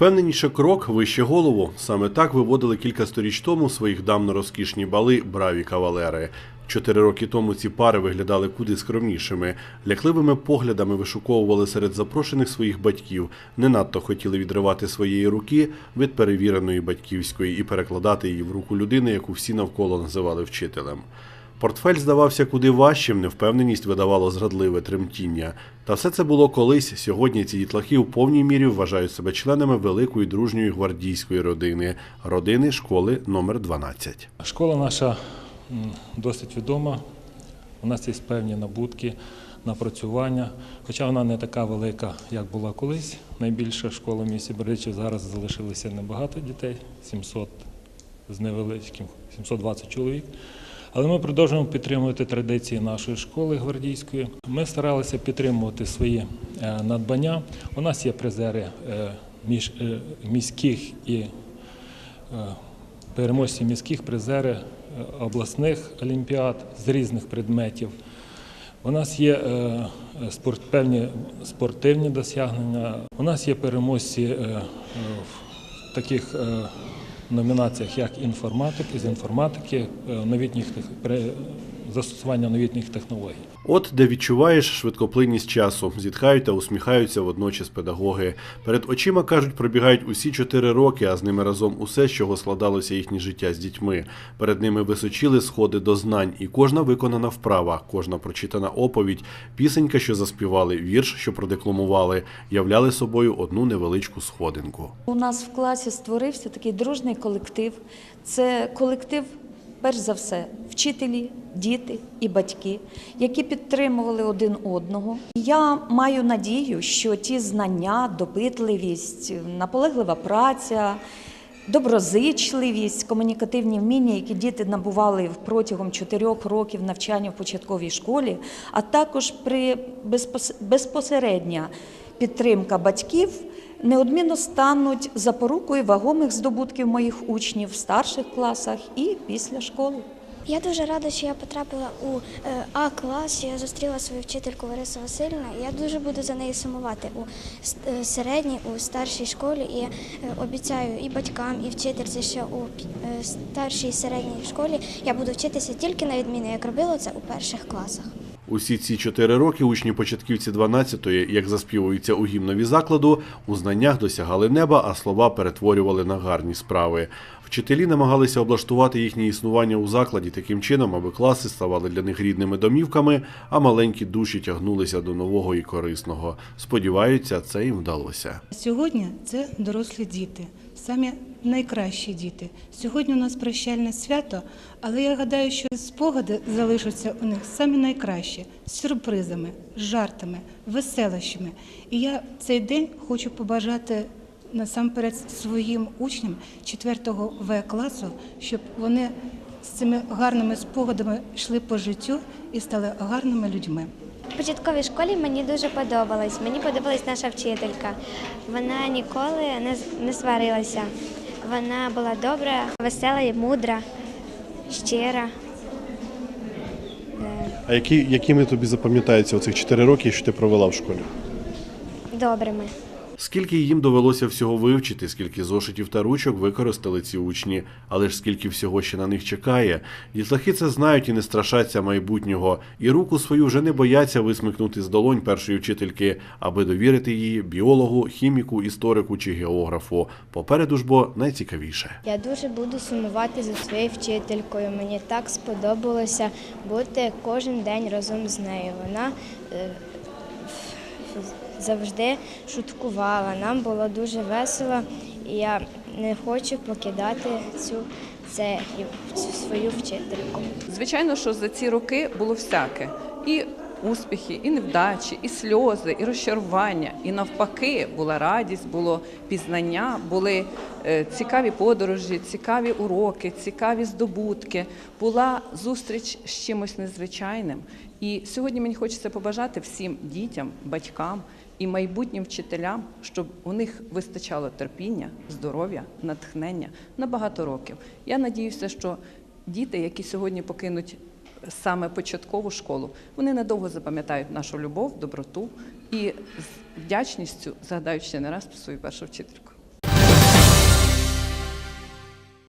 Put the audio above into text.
Впевненіше крок вище голову. Саме так виводили кілька сторіч тому своїх давно розкішні бали браві кавалери. Чотири роки тому ці пари виглядали куди скромнішими. Лякливими поглядами вишуковували серед запрошених своїх батьків, не надто хотіли відривати своєї руки від перевіреної батьківської і перекладати її в руку людини, яку всі навколо називали вчителем. Портфель здавався куди важчим, невпевненість видавало зрадливе тремтіння. Та все це було колись. Сьогодні ці дітлахи в повній мірі вважають себе членами великої дружньої гвардійської родини родини школи номер 12. Школа наша досить відома. У нас є певні набутки, напрацювання. Хоча вона не така велика, як була колись. Найбільша школа в місті Бердичів зараз залишилося небагато дітей, 700 з невеличким, 720 чоловік. Але ми продовжуємо підтримувати традиції нашої школи гвардійської. Ми старалися підтримувати свої е, надбання. У нас є призери е, між е, міських і переможці міських призери обласних олімпіад з різних предметів. У нас є спорт, певні спортивні досягнення. У нас є переможці в таких е, номінаціях, як інформатик, із інформатики, новітніх застосування новітніх технологій. От де відчуваєш швидкоплинність часу, зітхають та усміхаються водночас педагоги. Перед очима кажуть, пробігають усі чотири роки, а з ними разом усе, з чого складалося їхнє життя з дітьми. Перед ними височили сходи до знань, і кожна виконана вправа, кожна прочитана оповідь, пісенька, що заспівали, вірш, що продекламували, являли собою одну невеличку сходинку. У нас в класі створився такий дружний колектив. Це колектив, перш за все, вчителі, діти і батьки, які підтримували один одного. Я маю надію, що ті знання, допитливість, наполеглива праця. Доброзичливість, комунікативні вміння, які діти набували протягом чотирьох років навчання в початковій школі, а також при безпос- безпосередня підтримка батьків неодмінно стануть запорукою вагомих здобутків моїх учнів в старших класах і після школи. Я дуже рада, що я потрапила у е, А клас. Я зустріла свою вчительку Ларису Васильівну. Я дуже буду за нею сумувати у е, середній, у старшій школі. І е, обіцяю і батькам, і вчительці, що у старшій і середній школі я буду вчитися тільки на відміну, як робила це у перших класах. Усі ці чотири роки учні початківці 12-ї, як заспівується у гімнові закладу, у знаннях досягали неба, а слова перетворювали на гарні справи. Вчителі намагалися облаштувати їхнє існування у закладі таким чином, аби класи ставали для них рідними домівками, а маленькі душі тягнулися до нового і корисного. Сподіваються, це їм вдалося. Сьогодні це дорослі діти, самі найкращі діти. Сьогодні у нас прощальне свято, але я гадаю, що спогади залишаться у них самі найкращі з сюрпризами, жартами, веселощами. І я цей день хочу побажати насамперед своїм учням 4-го В класу, щоб вони з цими гарними спогадами йшли по життю і стали гарними людьми. В початковій школі мені дуже подобалось. Мені подобалась наша вчителька. Вона ніколи не, не сварилася. Вона була добра, весела і мудра, щира. Е, А які, якими тобі запам'ятаються оцих чотири роки, що ти провела в школі? Добрими. Скільки їм довелося всього вивчити, скільки зошитів та ручок використали ці учні, але ж скільки всього ще на них чекає. Дітлахи це знають і не страшаться майбутнього, і руку свою вже не бояться висмикнути з долонь першої вчительки, аби довірити її біологу, хіміку, історику чи географу. Попереду ж бо найцікавіше. Я дуже буду сумувати за своєю вчителькою. Мені так сподобалося бути кожен день разом з нею. Вона е, завжди шуткувала. Нам було дуже весело, і я не хочу покидати цю це цю свою вчительку. Звичайно, що за ці роки було всяке. І успіхи, і невдачі, і сльози, і розчарування. І навпаки, була радість, було пізнання, були е, цікаві подорожі, цікаві уроки, цікаві здобутки. Була зустріч з чимось незвичайним. І сьогодні мені хочеться побажати всім дітям, батькам і майбутнім вчителям, щоб у них вистачало терпіння, здоров'я, натхнення на багато років. Я надіюся, що діти, які сьогодні покинуть саме початкову школу, вони надовго запам'ятають нашу любов, доброту і з вдячністю згадають ще не раз про свою першу вчительку.